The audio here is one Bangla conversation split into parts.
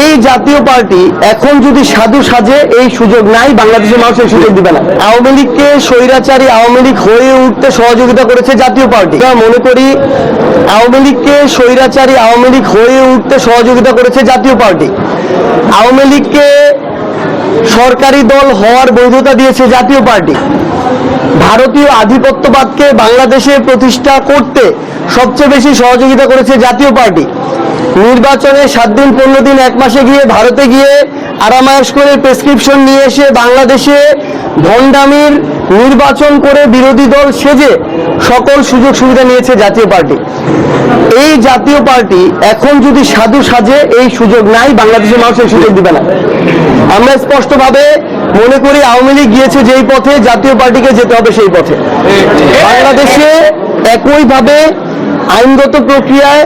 এই জাতীয় পার্টি এখন যদি সাধু সাজে এই সুযোগ নাই বাংলাদেশের মানুষ এই সুযোগ দিবে না। আওয়ামী লীগকে স্বৈরাচারী আওয়ামী লীগ হয়ে উঠতে সহযোগিতা করেছে জাতীয় পার্টি। আমরা মনে করি আওয়ামী লীগকে স্বৈরাচারী আওয়ামী লীগ হয়ে উঠতে সহযোগিতা করেছে জাতীয় পার্টি। আওয়ামী লীগকে সরকারি দল হওয়ার বৈধতা দিয়েছে জাতীয় পার্টি। ভারতীয় আধিপত্যবাদকে বাংলাদেশে প্রতিষ্ঠা করতে সবচেয়ে বেশি সহযোগিতা করেছে জাতীয় পার্টি। নির্বাচনে সাত দিন, পনেরো দিন, এক মাসে গিয়ে ভারতে গিয়ে আরামায়াস করে প্রেসক্রিপশন নিয়ে এসে বাংলাদেশে ভণ্ডামির নির্বাচন করে বিরোধী দল সেজে সকল সুযোগ সুবিধা নিয়েছে জাতীয় পার্টি। এই জাতীয় পার্টি এখন যদি সাধু সাজে, এই সুযোগ নাই বাংলাদেশের মানুষ এই সুযোগ দিবে না। আমরা স্পষ্টভাবে মনে করি আওয়ামী লীগ গিয়েছে যেই পথে, জাতীয় পার্টিকে যেতে হবে সেই পথে। বাংলাদেশে একইভাবে আইনগত প্রক্রিয়ায়,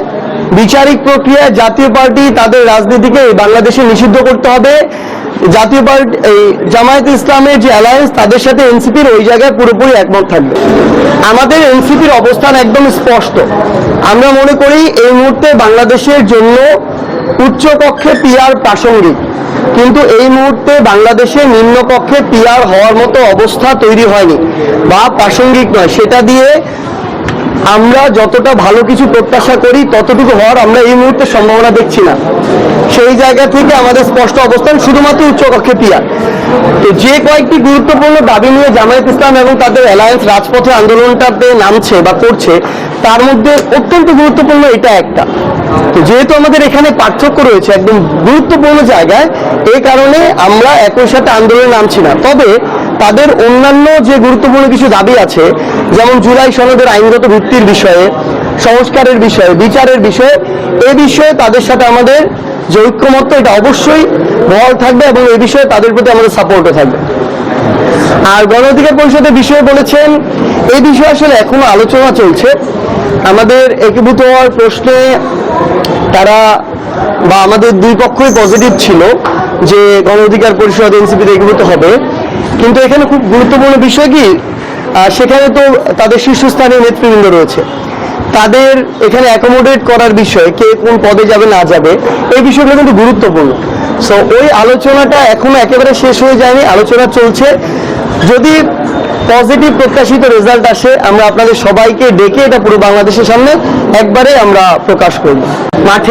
বিচারিক প্রক্রিয়ায় জাতীয় পার্টি তাদের রাজনীতিকে বাংলাদেশে নিষিদ্ধ করতে হবে। জাতীয় পার্টি, এই জামায়াত ইসলামের যে অ্যালায়েন্স তাদের সাথে এনসিপির ওই জায়গায় পুরোপুরি একমত থাকবে। আমাদের এনসিপির অবস্থান একদম স্পষ্ট। আমরা মনে করি এই মুহূর্তে বাংলাদেশের জন্য উচ্চ কক্ষে পিয়ার প্রাসঙ্গিক। কিন্তু এই মুহূর্তে বাংলাদেশে নিম্নকক্ষে পিয়ার হওয়ার মতো অবস্থা তৈরি হয়নি, বা প্রাসঙ্গিক নয়। সেটা দিয়ে আমরা যতটা ভালো কিছু প্রত্যাশা করি, ততটুকু হওয়ার আমরা এই মুহূর্তে সম্ভাবনা দেখছি না। সেই জায়গা থেকে আমাদের স্পষ্ট অবস্থান শুধুমাত্র উচ্চকক্ষে পিয়ার তো যে কয়েকটি গুরুত্বপূর্ণ দাবি নিয়ে জামায়াত ইসলাম এবং তাদের অ্যালায়েন্স রাজপথে আন্দোলনটাতে নামছে বা করছে, তার মধ্যে অত্যন্ত গুরুত্বপূর্ণ এটা একটা। তো যেহেতু আমাদের এখানে পার্থক্য রয়েছে একদম গুরুত্বপূর্ণ জায়গায় এই কারণে আমরা একই সাথে আন্দোলনে নামছি না। তবে তাদের অন্যান্য যে গুরুত্বপূর্ণ কিছু দাবি আছে, যেমন জুলাই সনদের আইনগত ভিত্তির বিষয়ে, সংস্কারের বিষয়ে, বিচারের বিষয়ে, এ বিষয়ে তাদের সাথে আমাদের যে ঐক্যমত্য, এটা অবশ্যই বহাল থাকবে এবং এই বিষয়ে তাদের প্রতি আমাদের সাপোর্টও থাকবে। আর গণ অধিকার পরিষদের বিষয়ে বলেছেন এই বিষয়ে আসলে এখনও আলোচনা চলছে। আমাদের একীভূত হওয়ার প্রশ্নে তারা বা আমাদের দুই পক্ষই পজিটিভ ছিল যে গণ অধিকার পরিষদ এনসিপিতে একীভূত হবে। কিন্তু এখানে খুব গুরুত্বপূর্ণ বিষয় কি সেখানে তো তাদের শীর্ষস্থানীয় নেতৃবৃন্দ রয়েছে। তাদের এখানে অ্যাকোমোডেট করার বিষয়ে কে কোন পদে যাবে, না যাবে, এই বিষয়গুলো কিন্তু গুরুত্বপূর্ণ। সো ওই আলোচনাটা এখনও একেবারে শেষ হয়ে যায়নি, আলোচনা চলছে। যদি পজিটিভ প্রত্যাশিত রেজাল্ট আসে, আমরা আপনাদের সবাইকে ডেকে এটা পুরো বাংলাদেশের সামনে একবারে আমরা প্রকাশ করব। মাঠে